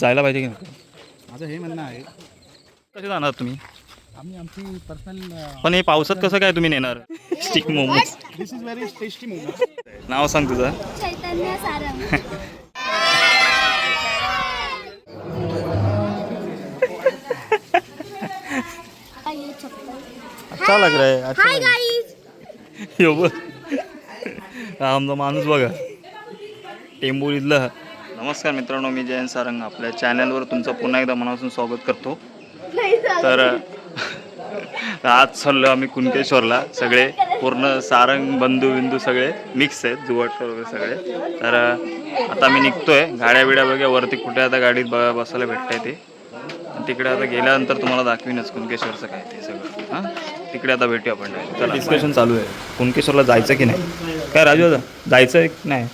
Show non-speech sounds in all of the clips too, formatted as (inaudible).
जायला पाहिजे की नाही? माझं हे म्हणणं आहे. कसे जाणार तुम्ही? आम्ही आमची पर्सनल पण हे पावसात कसं काय तुम्ही नेणार? Stick momos this is very tasty momo. नाव सांग तुझं. चैतन्य सारंग. आता ये चप्पल. अच्छा लग रहा है अच्छा हाय लग रहा गाईज है. यो बघ. हा आमचा माणूस बघा. टेंबोलीतलं. नमस्कार मित्रांनो मी जयंत सारंग आपल्या चॅनलवर तुमचं पुन्हा एकदा मनापासून स्वागत करतो. तर आज चाललो आम्ही कुणकेश्वरला. सगळे पूर्ण सारंग बंधू बिंदू सगळे मिक्स आहेत जुवाटकर वगैरे सगळे. तर आता मी निघतोय. गाड्या बिड्या बघा वरती कुठे आता गाडीत ब बसायला भेटतंय ते. आणि तिकडे आता गेल्यानंतर तुम्हाला दाखवीनच कुणकेश्वरचं काय ते सगळं. हां? तिकडे आता भेटू आपण. चला. डिस्कशन चालू आहे. कुणकेश्वरला जायचं की नाही? काय राजू दादा जायचं आहे? की नाही.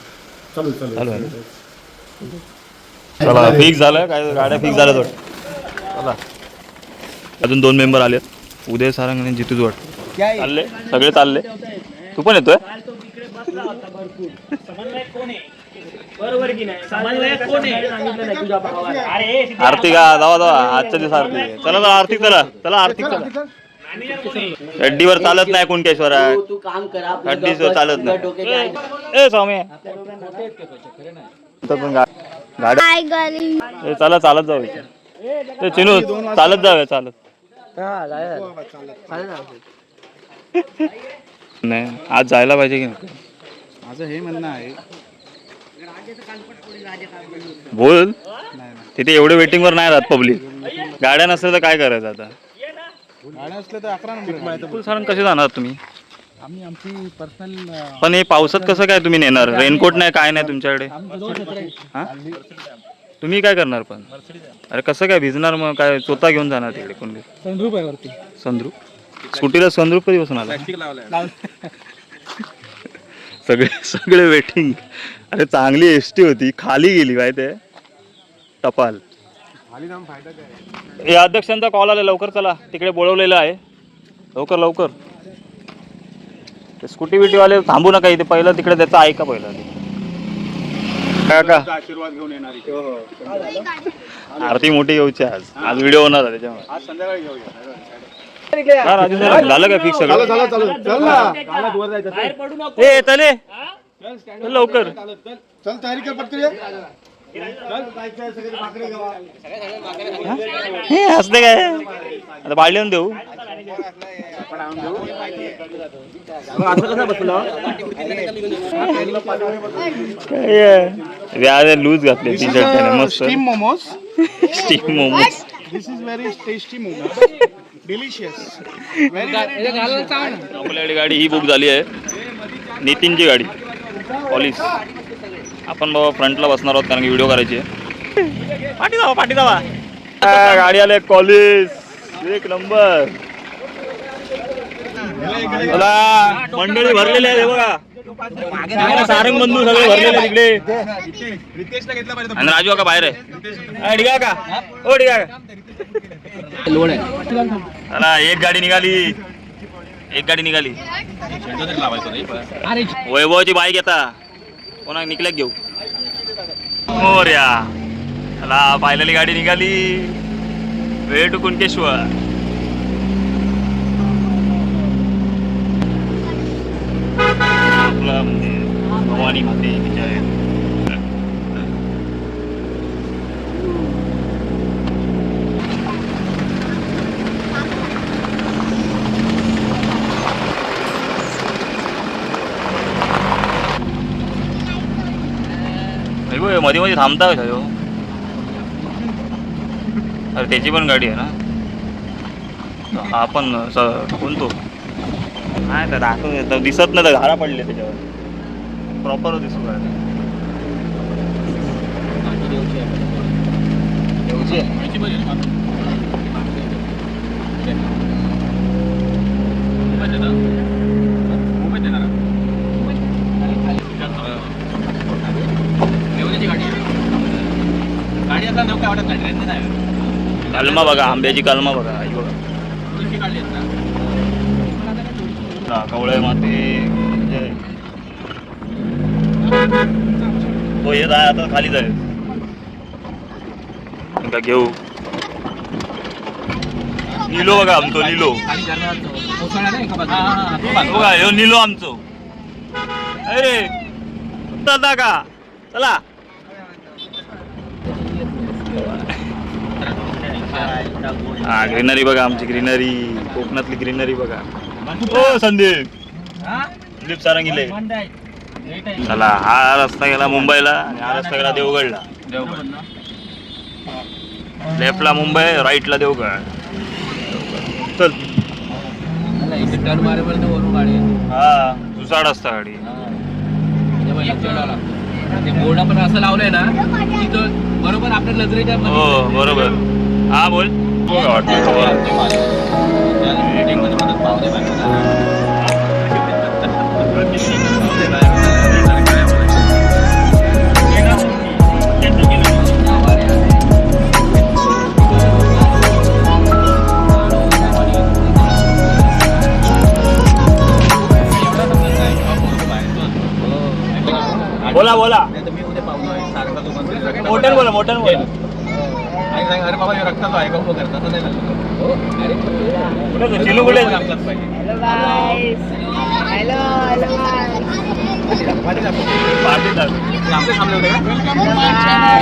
चालू चालू आहे. चला फिक्स झालं. काय गाड्या फिक्स झाल्यात वाटतं चला. अजून दोन मेंबर आलेत. उदय सारंग आणि जितू जोड. चालले? सगळे चालले. तू पण येतोय? आरती का जावा जावा. आजच्या दिवस आरती. आहे. चला चला आरती चला. चला आरती चला. हड्डीवर चालत नाही कुणकेश्वरात तू काम करा. हड्डीवर चालत नाही. ए स्वामी. पण गा- गाड्या हाय गली ए, चला चालत जाऊ इथे. ए, चिनू चालत जाऊया. चालत नाही आज जायला पाहिजे की नाही? माझं हे म्हणणं आहे. बोल. तिथे एवढे वेटिंगवर नाही राहत पब्लिक गाड्या नसल्या तर काय करायचं आता? गाड्या असल्या तर अकरा नंबर फुल कसे जाणार तुम्ही? आम्ही आमची पर्सनल पण हे पावसात कसं काय तुम्ही नेणार? रेनकोट नाही काय नाही तुमच्याकडे? हा? तुम्ही काय करणार पण? अरे कसं काय भिजणार मग? काय स्वतः घेऊन जाणार तिकडे कोण संद्रूप आहे वरती. संद्रूप? स्कूटीला संद्रूप कधी बसून आला (laughs) सगळे सगळे वेटिंग अरे चांगली एस टी होती. खाली गेली माहिती आहे टपाल. हे अध्यक्षांचा कॉल आला लवकर चला. तिकडे बोलवलेलं आहे. लवकर लवकर. ते स्कूटी बिटीवाले थांबू नका इथे. पहिलं तिकडे त्याचं ऐका पहिलं. काय का आशीर्वाद घेऊन येणार. आरती मोठी येऊची आज. आज व्हिडिओ होणार आहे त्याच्यामुळे. आज संध्याकाळी घेऊया. हा, राजू सर, झालं का फिक्स सगळं? चला चल ना. वर जायचं. ए तले. चल लवकर. चल तयारी कर पटकन हे हसते काय? आता बाळली आणून देऊ. काय लूज घातले टी शर्ट त्याने मस्त. Steam momos steam momos this is very tasty momo delicious आपल्याकडे गाडी ही बुक झाली आहे. नितीनची गाडी. पॉलिस आपण बाबा फ्रंटला बसणार आहोत कारण की व्हिडिओ करायची आहे. (laughs) पाठी जावा पाठी जावा. गाडी आले कॉलेज एक नंबर. मंडळी भरलेली आहे बघा. सारंग बंधू सगळे भरलेले तिकडे आणि राजू का बाहेर आहे. डिगा का ओ डिगा का एक गाडी निघाली. एक गाडी निघाली. वैभवाची बाईक येता कोणा निकल्यात घेऊ मोर्या चला पाहिलेली गाडी निघाली वेळ टू कुणकेश्वर आपलं म्हणजे भवानी माते विजय मध्ये मध्ये थांबता कशा ह्यो? अरे त्याची पण गाडी आहे ना? हा पण स- कोणतो? नाही तर दाखव तर दिसत नाही तर घारा पडले त्याच्यावर. प्रॉपर दिसू कलमा बघा आंब्याची कलमा बघा आई बघा. हा, कवळे माते तो येत आहे आता खाली जाईल का घेऊ. निलो बघा आमचो निलो. बघा ह्यो निलो आमचो. अरे का? चला. हा ग्रीनरी बघा आमची ग्रीनरी कोकणातली ग्रीनरी बघा. हो संदीप. संदीप सारंगीले. चला हा रस्ता गेला मुंबईला आणि हा रस्ता गेला देवगडला. लेफ्टला मुंबई राईटला देवगड. चल. हा दुसाड असता गाडी. बोर्ड पण असं लावलंय ना तिथं बरोबर आपल्या नजरेच्या हो बरोबर. हा बोल. हो का वाटतं बोला बोला मोठ्यान बोला मोठ्यान बोला. अरे बाबा हे रक्ताचं आहे का उभं करता नाही झालं. हो, अरे, कुठे तो? चिनू कुठे आहे? आपलाच पाहिजे. पार्टीत आहे. ते आपले थांबले होते का?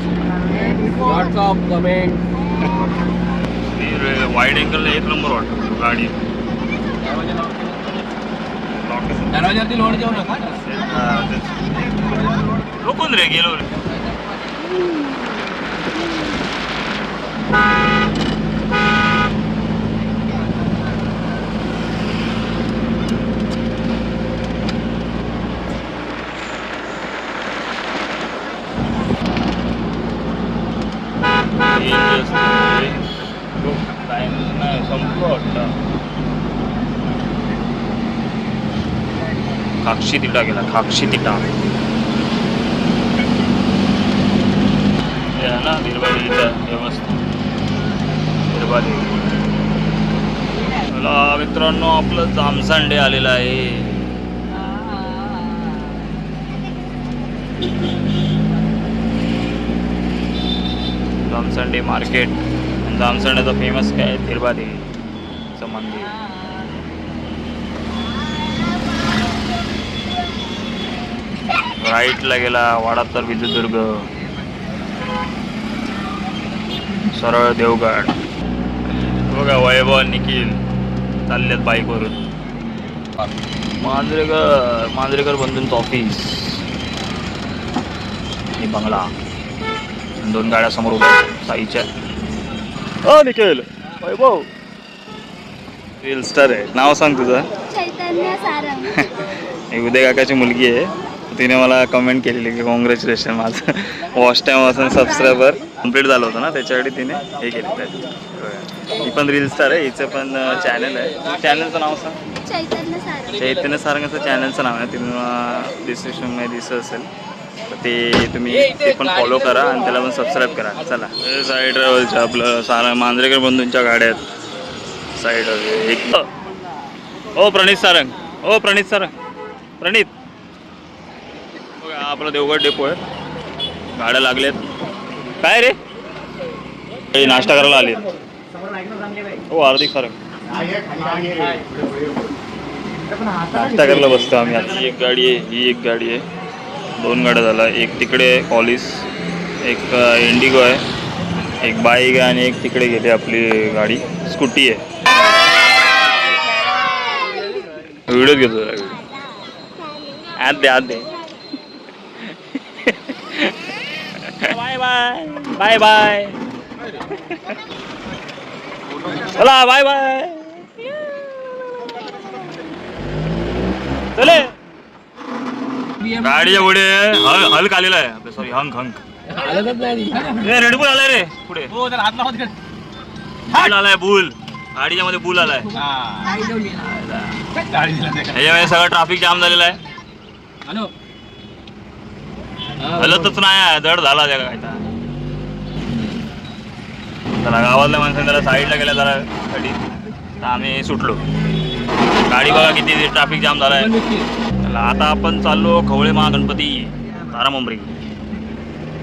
Lots of comment. ती रे- वाईड अँगल एक नंबर वाटतो गाडी दरवाज्यावरती लोड जेवू नका हा, तेच. रोखून रे गेलो रे टाइम नाही संपलो वाटतं खाक्षी तिटा गेला खाक्षी तिटा हे आहे ना बिरबाडी इथं व्यवस्था बिरबाडी चला मित्रांनो आपलं जामसांडे आलेलं आहे. जामसंडे मार्केट. जामसंडेचं फेमस काय? थिरबादेवीचं मंदिर. राईटला गेला वाडातर विजुदुर्ग. सरळ देवगड. बघा वैभव निखिल चाललेत बाईकवरून मांजरेकर मांजरेकर बंधूंचं ऑफिस आणि बंगला. दोन गाड्या समोर उभ्या साईच्या. हो निखिल वैभव. रील स्टार आहे. नाव सांग तुझं. (laughs) उदय काकाची मुलगी आहे. तिने मला कमेंट केलेली की कॉंग्रॅच्युलेशन माझं. वॉच टाईम वाजून सबस्क्रायबर कंप्लीट झालं होतं ना त्याच्यासाठी तिने हे केलेलं आहे ही पण रील स्टार आहे. हिचं पण चॅनल आहे. चॅनलचं नाव सांग. चैतन्य सारंग. चैतन्य सारंगाचं चॅनलचं नाव आहे तुम्हाला डिस्क्रिप्शनमध्ये दिसत असेल. तर ते तुम्ही ते पण फॉलो करा आणि त्याला पण सबस्क्राईब करा. चला. हे साई ट्रॅव्हलच्या आपलं सारा मांजरेकर बंधूंच्या गाड्या आहेत. साईड एक हो. प्रणित सारंग. हो प्रणित सारंग. प्रणित. बघा, हा आपला देवगड डेपो आहे. गाड्या लागल्यात. काय रे? हे नाश्ता करायला आले हो हार्दिक सारंग नाश्ता करायला बसतो आम्ही. आता ही एक गाडी आहे ही एक गाडी आहे. दोन गाड्या झाल्या. एक तिकडे कॉलिस एक इंडिगो आहे. एक बाईक आहे आणि एक तिकडे गेली आपली गाडी. स्कूटी आहे. व्हिडिओ घेतो आत दे आत दे. (laughs) Bye bye. Bye bye. (laughs) चला बाय बाय चले. गाडीच्या पुढे हल हल्क आलेला आहे. आपलं सॉरी हंक हंक. रेडबुल आलाय रे. पुढे. हो. बुल आलाय बुल गाडीच्या मध्ये बुल आलाय. गाडी घेऊन ये. गाडी दिला ते का? ह्याच्यामुळे सगळं ट्रॅफिक जाम झालेलं आहे. हॅलो. हा, हलतच नाही आहे, दड झाला त्या काय चला गावातल्या माणसाने जरा साईडला गेल्या जरा गाडी तर आम्ही सुटलो. गाडी बघा किती ट्रॅफिक जाम पण नक्की. चला आता आपण चाललो खवळे महागणपती तारा मुंबरी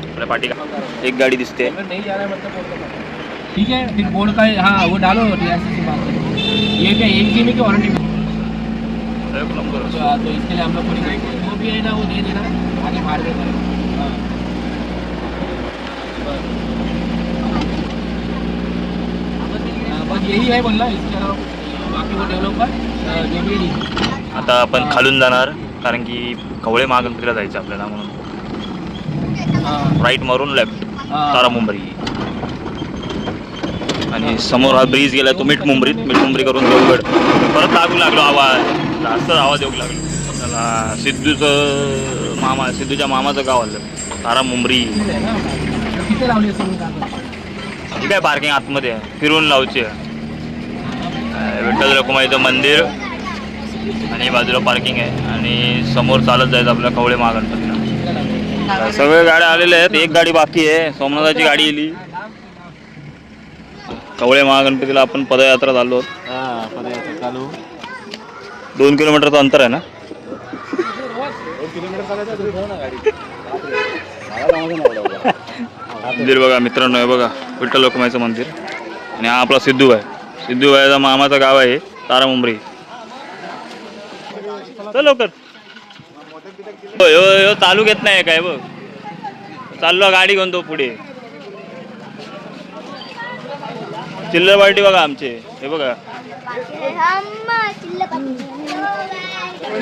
आपल्या पाठी एक गाडी दिसते। ठीक है फिर बोर्ड का हाँ वो डालो ये क्या एक जी की वारंटी तो, इसके लिए हम लोग जो भी है ना वो दे देना आगे बाहर यही है बोलना इसके अलावा बाकी वो डेवलपर जो भी नहीं आता आपण खालून जाणार कारण की कवळे महागणपतीला जायचं आपल्याला म्हणून. राईट मारून लेफ्ट। तारा मुंबरी. आणि समोर हा ब्रिज गेला तो मिठ मुंबरीत मिठ मुंबरी करून देवगड परत लागू लागलो आवाज. जास्त आवाज येऊ लागलो. त्याला सिद्धूचं मामा सिद्धूच्या मामाचं गाव आलं. तारा मुंबरी. ना किती लावली असेल मी कागद? ही काय पार्किंग आतमध्ये आहे फिरून लावची आहे विठ्ठल रखुमाईचं मंदिर. आणि बाजूला पार्किंग आहे. आणि समोर चालत जायचं आपल्या कवळे महागणपतीला. किती लावली? सगळे गाड्या आलेल्या आहेत. एक गाडी बाकी आहे. सोमनाथाची गाडी येली कवळे महागणपतीला आपण पदयात्रा चाललो आहोत. चालू. दोन किलोमीटरचं अंतर आहे ना? मंदिर बघा मित्रांनो हे बघा. विठ्ठल लोकमाईचं मंदिर. आणि हा आपला सिद्धू आहे सिद्धू भाईचा मामाचं गाव आहे तारा मुंबरी. चल लवकर. हो ह्यो चालू घेत नाही काय बघ. चाललो गाडी घेऊन तो पुढे. चिल्लर पार्टी बघा आमचे हे बघा.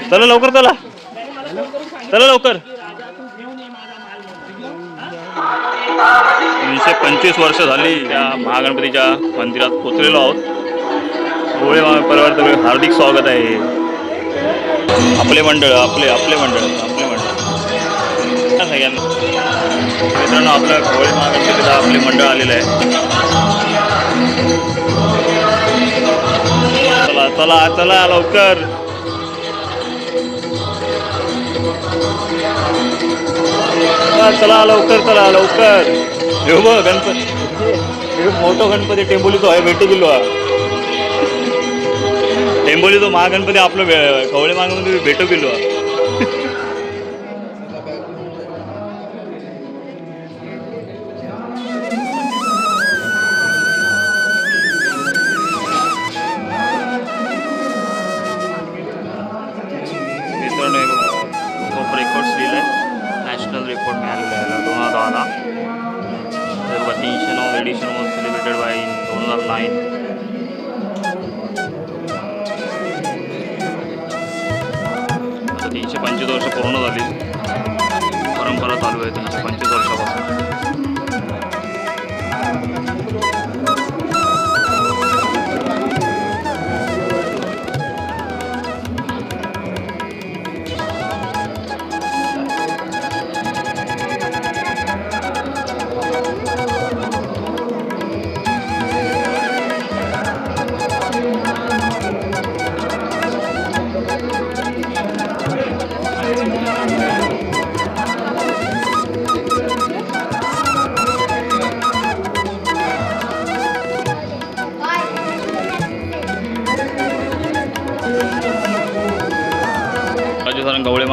चला लवकर चला. चला लवकर. तीनशे पंचवीस वर्ष झाली या महागणपतीच्या मंदिरात पोचलेलो आहोत. गोळे परिवार हार्दिक स्वागत आहे. आपले मंडळ आपले आपले मंडळ आपले मंडळ. सगळ्यांना मित्रांनो आपल्या गोळे महागणपतीला आपले मंडळ आलेलं आहे. चला चला चला लवकर. चला चला लवकर चला लवकर. येऊ बघ गणपती. मोठो गणपती टेंबुलीचो आहे भेटू गेलो हा टेंबोलीचो महागणपती आपलं वे- कवळे महागणपती भेटू गेलो पूर्ण झाली परंपरा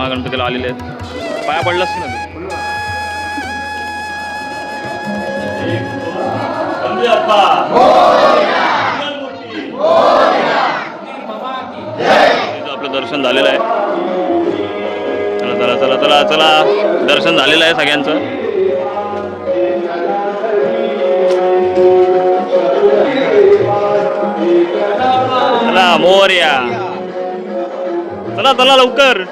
महागणपतीला आलेले आहेत. पाया पडलास की ना आपलं दर्शन झालेलं आहे. चला चला चला चला चला. दर्शन झालेलं आहे सगळ्यांचं. चला मोर्या. चला चला लवकर.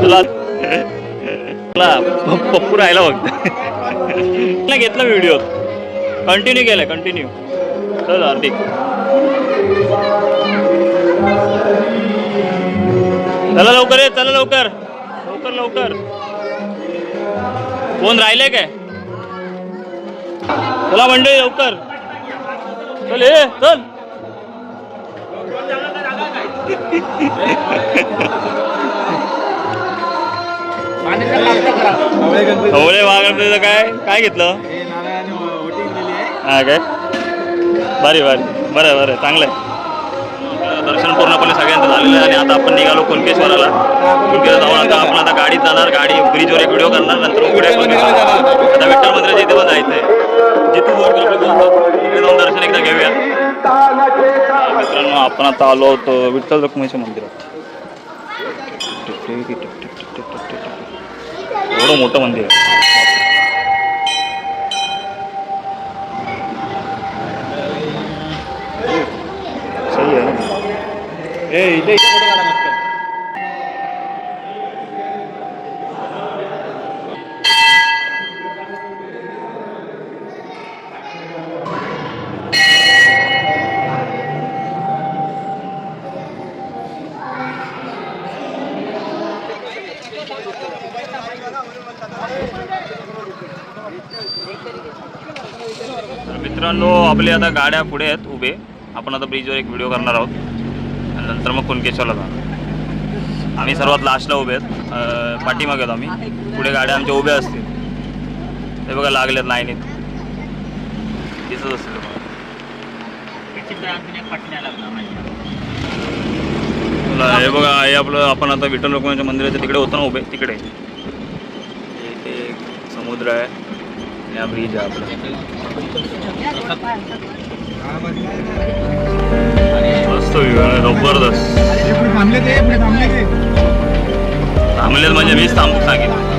चला चला पप्पू राहिला फक्त नाही घेतला व्हिडिओ कंटिन्यू केलाय कंटिन्यू चल हार्दिक. चला लवकर ये चला लवकर. लवकर लवकर. कोण राहिले काय? चला मंडळी लवकर. चल ये चल. ढवळे महागणपतीचं काय? काय घेतलं? हा काय? भारी भारी. बरं बरं. चांगलं आहे. दर्शन पूर्णपणे सगळ्यांचं आता आपण निघालो कुणकेश्वराला. कुणकेश्वर जाऊन आता आपण आता गाडीत जाणार. गाडी ब्रिजवर एक व्हिडिओ करणार. नंतर व्हिडिओ आता विठ्ठल मंदिराच्या इथे पण जायचं आहे जिथून वर तिकडे जाऊन दर्शन एकदा घेऊया मित्रांनो आपण आता आलो होतो विठ्ठल रखुमाईच्या मंदिरात. एवढं मोठं मंदिर आहे सही आहे ना? ए इथे आपले आता गाड्या पुढे आहेत उभे. आपण आता ब्रिजवर एक व्हिडिओ करणार आहोत. आणि नंतर मग कुणकेश्वरला जाणार. आम्ही सर्वात लास्टला उभे आहेत. पाठीमागे आम्ही. पुढे गाड्या आमच्या उभ्या असतील. ते बघा लागलेत लाईनीत. दिसत असतील हे बघा हे आपलं आपण आता विठ्ठल रुक्मिणीच्या मंदिराच्या तिकडे होतो ना उभे. तिकडे. समुद्र आहे. आणि हा ब्रिज आहे आपला मस्त व्ह्यू आहे जबरदस्त हे पुढे थांबले ते पुढे थांबले ते थांबलेत म्हणजे मीच थांबू सांगितलं